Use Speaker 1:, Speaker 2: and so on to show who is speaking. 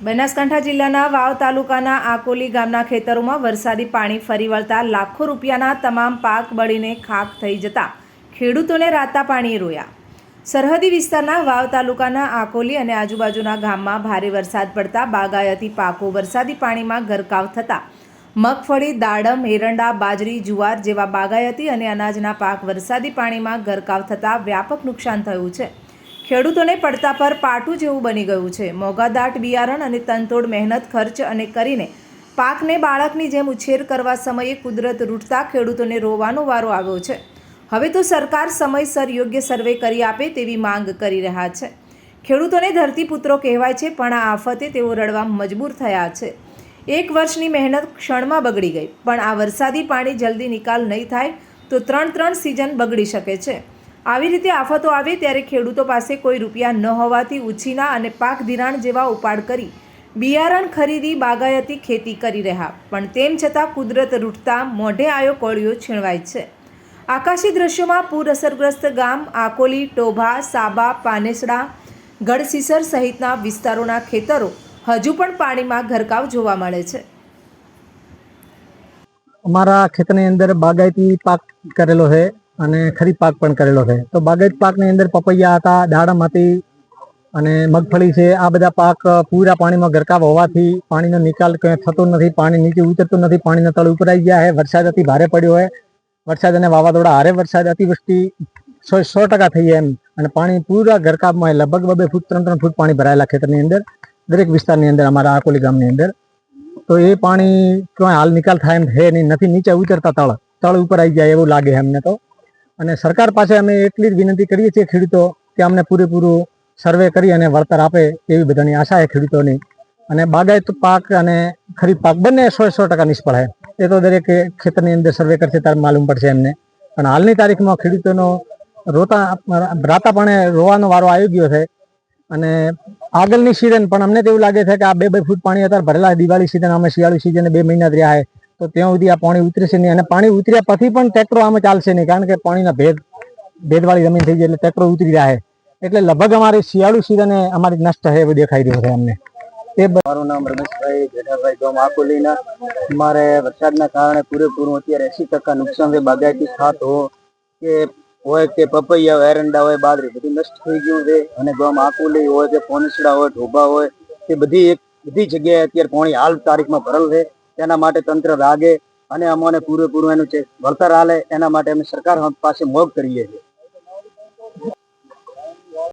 Speaker 1: બનાસકાંઠા જિલ્લાના વાવ તાલુકાના આકોલી ગામના ખેતરોમાં વરસાદી પાણી ફરી વળતા લાખો રૂપિયાના તમામ પાક બળીને ખાક થઈ જતા ખેડૂતોને રાતા પાણીએ રોયા. સરહદી વિસ્તારના વાવ તાલુકાના આકોલી અને આજુબાજુના ગામમાં ભારે વરસાદ પડતા બાગાયતી પાકો વરસાદી પાણીમાં ગરકાવ થતા મગફળી, દાડમ, એરંડા, બાજરી, જુવાર જેવા બાગાયતી અને અનાજના પાક વરસાદી પાણીમાં ગરકાવ થતાં વ્યાપક નુકસાન થયું છે. ખેડૂતોને પડતા પર પાટું જેવું બની ગયું છે. મોંઘાદાટ બિયારણ અને તનતોડ, મહેનત, ખર્ચ અને કરીને પાકને બાળકની જેમ ઉછેર કરવા સમયે કુદરત રૂટતા ખેડૂતોને રોવાનો વારો આવ્યો છે. હવે તો સરકાર સમયસર યોગ્ય સર્વે કરી આપે તેવી માંગ કરી રહ્યા છે. ખેડૂતોને ધરતીપુત્રો કહેવાય છે, પણ આ આફતે તેઓ રડવા મજબૂર થયા છે. એક વર્ષની મહેનત ક્ષણમાં બગડી ગઈ, પણ આ વરસાદી પાણી જલ્દી નિકાલ નહીં થાય તો ત્રણ ત્રણ સિઝન બગડી શકે છે. આવી રીતે આફતો આવે ત્યારે ખેડૂતો પાસે કોઈ રૂપિયા ન હોવાથી ઉછીના અને પાક ધિરાણ જેવા ઉપાડ કરી બિયારણ ખરીદી બાગાયતી ખેતી કરી રહ્યા. પણ તેમ છતાં કુદરત રૂટતા મોઢે આયો કોળીઓ છીણવાય છે. આકાશી દ્રશ્યોમાં પૂર અસરગ્રસ્ત ગામ, આકોલી, ટોભા, સાબા, પાનેસડા ગઢસીસર સહિતના વિસ્તારોના ખેતરો હજુ પણ પાણીમાં ગરકાવ જોવા મળે છે.
Speaker 2: અમારા ખેતરની અંદર બાગાયતી પાક કરેલો છે. અને ખરીફ પાક પણ કરેલો છે. તો બાગાયત પાકની અંદર પપૈયા હતા, દાડમ હતી અને મગફળી છે. આ બધા પાક પૂરા પાણીમાં ગરકાવ હોવાથી પાણીનો નિકાલ ક્યાંય થતો નથી. પાણી નીચે ઉતરતું નથી. પાણીના તળ ઉપર આવી ગયા છે. વરસાદ અતિ ભારે પડ્યો હોય વરસાદ અને વાવાઝોડા હારે વરસાદ અતિવૃષ્ટિ સો સો ટકા થઈ એમ. અને પાણી પૂરા ગરકાવમાં લગભગ બબે ફૂટ, ત્રણ ત્રણ ફૂટ પાણી ભરાયેલા ખેતરની અંદર, દરેક વિસ્તારની અંદર અમારા આકોલી ગામની અંદર. તો એ પાણી કોઈ હાલ નિકાલ થાય એમ છે નહીં. નથી નીચે ઉતરતા તળ. તળ ઉપર આવી જાય એવું લાગે અમને તો. અને સરકાર પાસે અમે એટલી જ વિનંતી કરીએ છીએ ખેડૂતો કે અમને પૂરેપૂરું સર્વે કરી અને વળતર આપે એવી બધાની આશા છે ખેડૂતોની. અને બાગાયત પાક અને ખરીફ પાક બંને સો સો ટકા નિષ્ફળ છે. એ તો દરેક ખેતરની અંદર સર્વે કરશે ત્યારે માલુમ પડશે એમને. પણ હાલની તારીખમાં ખેડૂતોનો રોતા રાતાપણે રોવાનો વારો આવી ગયો છે. અને આગળની સિઝન પણ અમને તેવું લાગે છે કે આ બે બે ફૂટ પાણી અત્યારે ભરેલા દિવાળી સિઝન અમે શિયાળુ સિઝન બે મહિના રહ્યા છે. તો ત્યાં સુધી આ પાણી ઉતરશે નહીં. અને પાણી ઉતર્યા પછી પણ ટ્રેક્ટરો આમાં ચાલશે નહીં, કારણ કે પાણીના ભેદ, ભેદવાળી જમીન થઈ જાય એટલે ટ્રેક્ટરો ઉતરી રહ્યા એટલે લગભગ અમારી શિયાળુ સિઝને અમારી નષ્ટ છે એવું દેખાઈ રહ્યું છે અમને. તે
Speaker 3: મારું નામ રમેશભાઈ, જેઠાભાઈ ગામ આકોલીના. મારે વરસાદના કારણે પૂરેપૂરું અત્યારે એસી ટકા નુકસાન છે, બાગાયતી ખાત કે હોય કે પપૈયા એરંડા હોય બાદરી બધું નષ્ટ થઈ ગયું છે. અને ગામ આકુલી હોય કે પોનસડા હોય, ઢોબા હોય, તે બધી એક બધી જગ્યાએ અત્યારે પાણી હાલ તારીખમાં ભરેલ છે. તેના માટે તંત્ર રાગે અને અમને પૂરેપૂરું એનું વળતર હાલે એના માટે અમે સરકાર પાસે મોગ કરીએ છીએ.